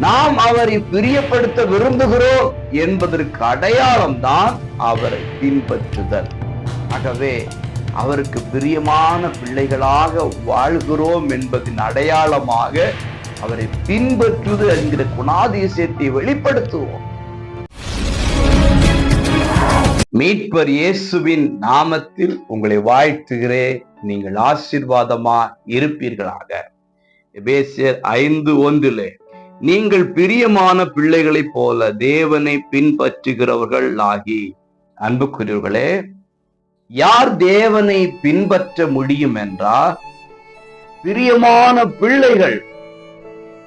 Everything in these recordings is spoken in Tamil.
நாம் அவரை பிரியப்படுத்த விரும்புகிறோம் என்பதற்கு அடையாளம் தான் அவரை பின்பற்றுதல். ஆகவே அவருக்கு பிரியமான பிள்ளைகளாக வாழ்கிறோம் என்பதின் அடையாளமாக அவரை பின்பற்றுவது என்கிற குணாதிசயத்தை வெளிப்படுத்துவோம். மீட்பர் இயேசுவின் நாமத்தில் உங்களை வாழ்த்துகிறேன். நீங்கள் ஆசீர்வாதமா இருப்பீர்களாக. எபேசியர் ஐந்து ஒன்றிலே நீங்கள் பிரியமான பிள்ளைகளைப் போல தேவனை பின்பற்றுகிறவர்கள் ஆகி அன்புக்குரியவர்களே யார் தேவனை பின்பற்ற முடியும் என்றால் பிரியமான பிள்ளைகள்.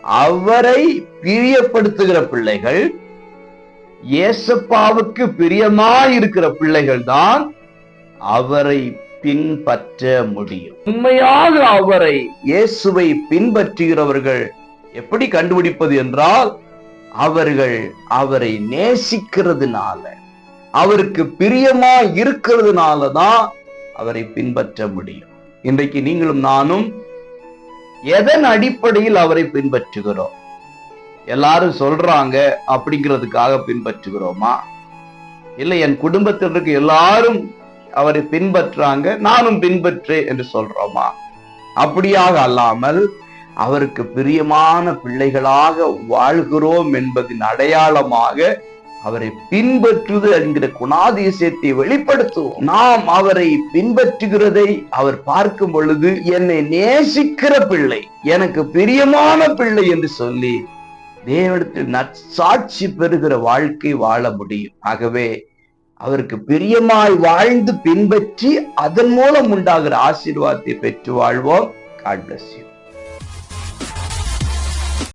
அவரை பிரியப்படுத்துகிற பிள்ளைகள் இயேசப்பாவுக்கு பிரியமாய் இருக்கிற பிள்ளைகள் தான் அவரை பின்பற்ற முடியும். உண்மையாக அவரை இயேசுவை பின்பற்றுகிறவர்கள் எப்படி கண்டுபிடிப்பது என்றால் அவர்கள் அவரை நேசிக்கிறதுனால அவருக்கு பிரியமா இருக்கிறதுனால தான் அவரை பின்பற்ற முடியும். இன்றைக்கு நீங்களும் நானும் எதன் அடிப்படையில் அவரை பின்பற்றுகிறோம்? எல்லாரும் சொல்றாங்க அப்படிங்கிறதுக்காக பின்பற்றுகிறோமா? இல்லை என் குடும்பத்தினருக்கு எல்லாரும் அவரை பின்பற்றாங்க நானும் பின்பற்று என்று சொல்றோமா? அப்படியாக அல்லாமல் அவருக்கு பிரியமான பிள்ளைகளாக வாழ்கிறோம் என்பதின் அடையாளமாக அவரை பின்பற்றுவது என்கிற குணாதிசயத்தை வெளிப்படுத்துவோம். நாம் அவரை பின்பற்றுகிறதை அவர் பார்க்கும் பொழுது என்னை நேசிக்கிற பிள்ளை எனக்கு பிரியமான பிள்ளை என்று சொல்லி தேவனிடத்தில் நற்சாட்சி பெறுகிற வாழ்க்கை வாழ முடியும். ஆகவே அவருக்கு பிரியமாய் வாழ்ந்து பின்பற்றி அதன் மூலம் உண்டாகிற ஆசீர்வாதத்தை பெற்று வாழ்வோம். God bless you